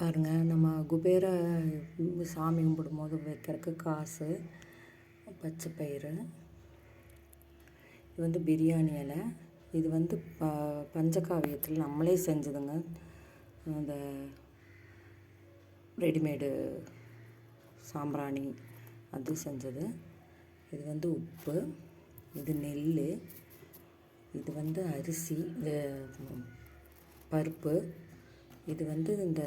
பாருங்கள் நம்ம குபேர சாமி கும்பிடும்போது வைக்கிறதுக்கு காசு பச்சை பயிறு இது வந்து பிரியாணி இலை இது வந்து ப பஞ்சகாவியத்தில் நம்மளே செஞ்சதுங்க. அந்த ரெடிமேடு சாம்பிராணி அது செஞ்சது. இது வந்து உப்பு இது நெல் இது வந்து அரிசி இது பருப்பு இது வந்து இந்த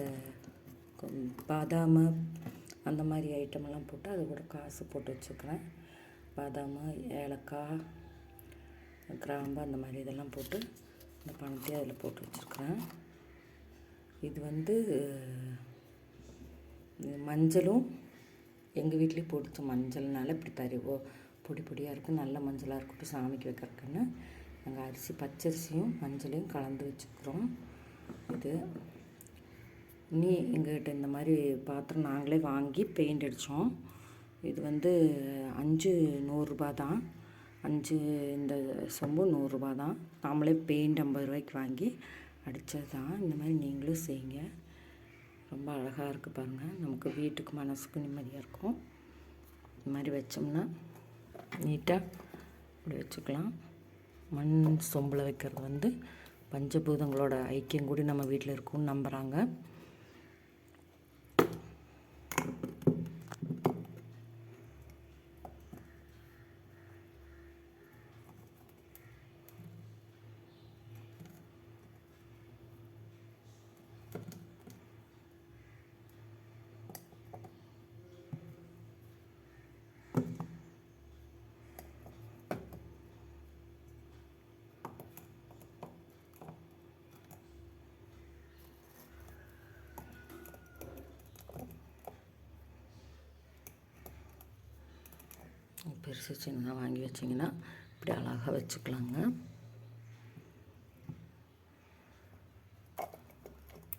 பாதாம் அந்த மாதிரி ஐட்டமெல்லாம் போட்டு அது கூட காசு போட்டு வச்சுக்கிறேன் பாதாம் ஏலக்காய் கிராம்பு அந்த மாதிரி இதெல்லாம் போட்டு இந்த பணத்தையும் அதில் போட்டு வச்சுருக்குறேன். இது வந்து மஞ்சளும் எங்கள் வீட்லேயே பொடிச்ச மஞ்சள்னால இப்படி தருவோம் பொடி பொடியாக இருக்குது நல்ல மஞ்சளாக இருக்கட்டும் சாமிக்கு வைக்கிறதுக்குன்னு. நாங்கள் அரிசி பச்சரிசியும் மஞ்சளையும் கலந்து வச்சுக்கிறோம். இது நீ எங்ககிட்ட இந்த மாதிரி பாத்திரம் நாங்களே வாங்கி பெயிண்ட் அடித்தோம் இது வந்து அஞ்சு நூறுரூபா தான். அஞ்சு இந்த சொம்பு நூறுரூபா தான். நாமளே பெயிண்ட் ஐம்பது ரூபாய்க்கு வாங்கி அடித்தது தான். இந்த மாதிரி நீங்களும் செய்யுங்க. ரொம்ப அழகாக இருக்குது பாருங்கள் நமக்கு வீட்டுக்கு மனசுக்கு நிம்மதியாக இருக்கும். இந்த மாதிரி வச்சோம்னா நீட்டாக இப்படி வச்சுக்கலாம். மண் சொம்பில் வைக்கிறது வந்து பஞ்சபூதங்களோட ஐக்கியம் கூடி நம்ம வீட்டில் இருக்கும்னு நம்புகிறாங்க பெருசு சின்னதாக வாங்கி வச்சிங்கன்னா இப்படி அழகாக வச்சுக்கலாங்க.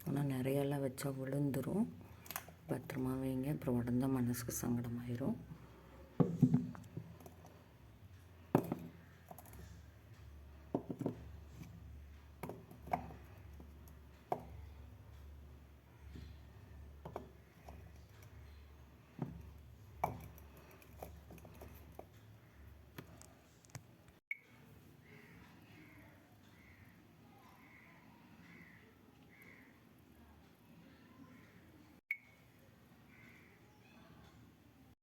ஆனால் நிறையெல்லாம் வச்சா விழுந்துரும். பத்திரமா வைங்க. அப்புறம் உடஞ்சா மனசுக்கு சங்கடமாயிரும்.